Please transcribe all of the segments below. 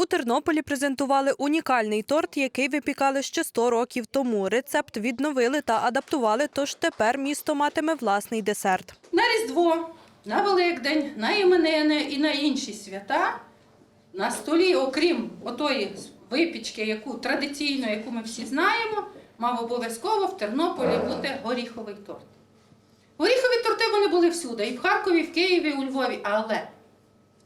У Тернополі презентували унікальний торт, який випікали ще 100 років тому. Рецепт відновили та адаптували, тож тепер місто матиме власний десерт. На Різдво, на Великдень, на іменини і на інші свята на столі, окрім отої випічки, яку традиційно, яку ми всі знаємо, мав обов'язково в Тернополі бути горіховий торт. Горіхові торти вони були всюди, і в Харкові, і в Києві, і у Львові, але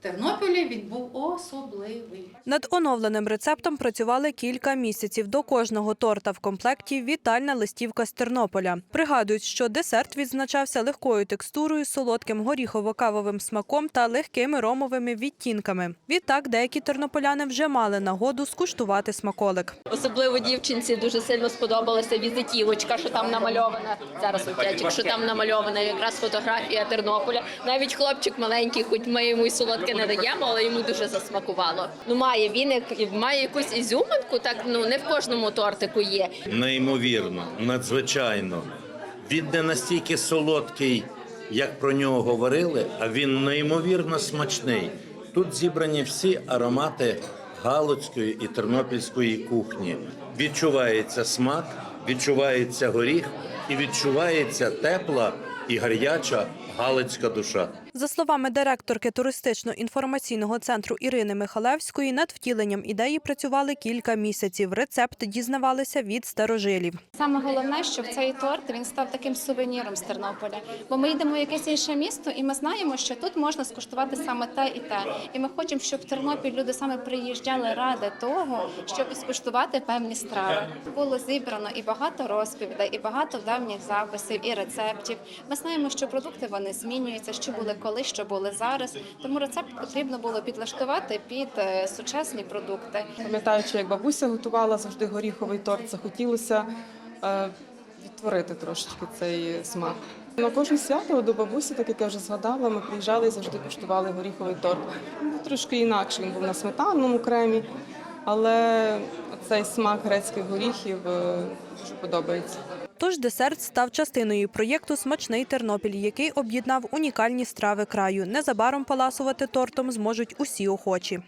Тернополі він був особливий. Над оновленим рецептом працювали кілька місяців. До кожного торта в комплекті вітальна листівка з Тернополя. Пригадують, що десерт відзначався легкою текстурою, солодким горіхово-кавовим смаком та легкими ромовими відтінками. Відтак деякі тернополяни вже мали нагоду скуштувати смаколик. Особливо дівчинці дуже сильно сподобалася візитівочка, що там намальована. Зараз отячик, що там намальована якраз фотографія Тернополя. Навіть хлопчик маленький, хоч ми йому й солодке не даємо, але йому дуже засмакувало. Ну має він як- має якусь ізюминку, так ну не в кожному тортику є. Неймовірно, надзвичайно. Він не настільки солодкий, як про нього говорили, а він неймовірно смачний. Тут зібрані всі аромати галицької і тернопільської кухні. Відчувається смак, відчувається горіх і відчувається тепла і гаряча галицька душа. За словами директорки туристично-інформаційного центру Ірини Михалевської, над втіленням ідеї працювали кілька місяців. Рецепт дізнавалися від старожилів. Саме головне, що цей торт він став таким сувеніром з Тернополя. Бо ми йдемо в якесь інше місто, і ми знаємо, що тут можна скуштувати саме те і те. І ми хочемо, щоб в Тернопіль люди саме приїжджали ради того, щоб скуштувати певні страви. Було зібрано і багато розповідей, і багато давніх записів, і рецептів. Ми знаємо, що продукти вони змінюються, що були коли, що були зараз. Тому рецепт потрібно було підлаштувати під е, сучасні продукти. Пам'ятаючи, як бабуся готувала завжди горіховий торт, захотілося е, відтворити трошечки цей смак. На кожне свято до бабусі, так як я вже згадала, ми приїжджали і завжди куштували горіховий торт. Був трошки інакший, він був на сметанному кремі, але цей смак грецьких горіхів е, дуже подобається. Тож десерт став частиною проєкту Смачний Тернопіль, який об'єднав унікальні страви краю. Незабаром паласувати тортом зможуть усі охочі.